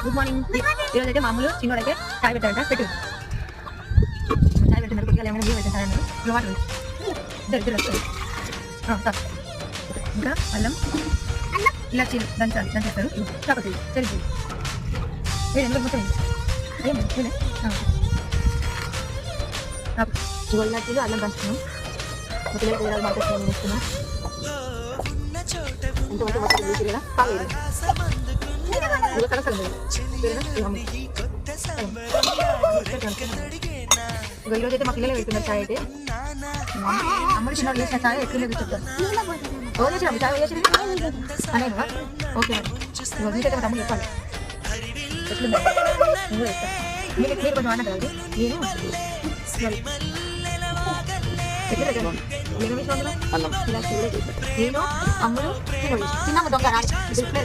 good morning ఈరోజు అయితే మామూలు చిన్నోడు అయితే చాయ్ పెట్టారంట పెట్టు చాయ్ పెడుతున్నారు కొద్దిగా ఏమైనా బియ్యం పెట్టారని ఇప్పుడు వాటర్ ఇద్దరు ఇద్దరు వస్తారు ఇంకా అల్లం ఇలా చిల్లు దంచాలి దంచేస్తారు కాకపోతే తెలుసు ఏ ఎందుకు మొత్తం ఏం ఇదే అల్లం దంచుతున్నాం మా పిల్లలకి వేరే మాట చేస్తున్నాం మొత్తం వేసి ఈరోజు అయితే మా పిల్లలు వెళ్తున్నారు చాయ్ అయితే అమ్మడి చిన్న చేసిన చాయ్ ఎక్కువ చేసిన చాయ్ చేసింది ఓకే ఇదిగో మా తమ్ముడు చెప్పాలి మీరు మీరు కొంచెం అన్నది కదా నేను నేను అన్నం దొంగ డిస్ప్లే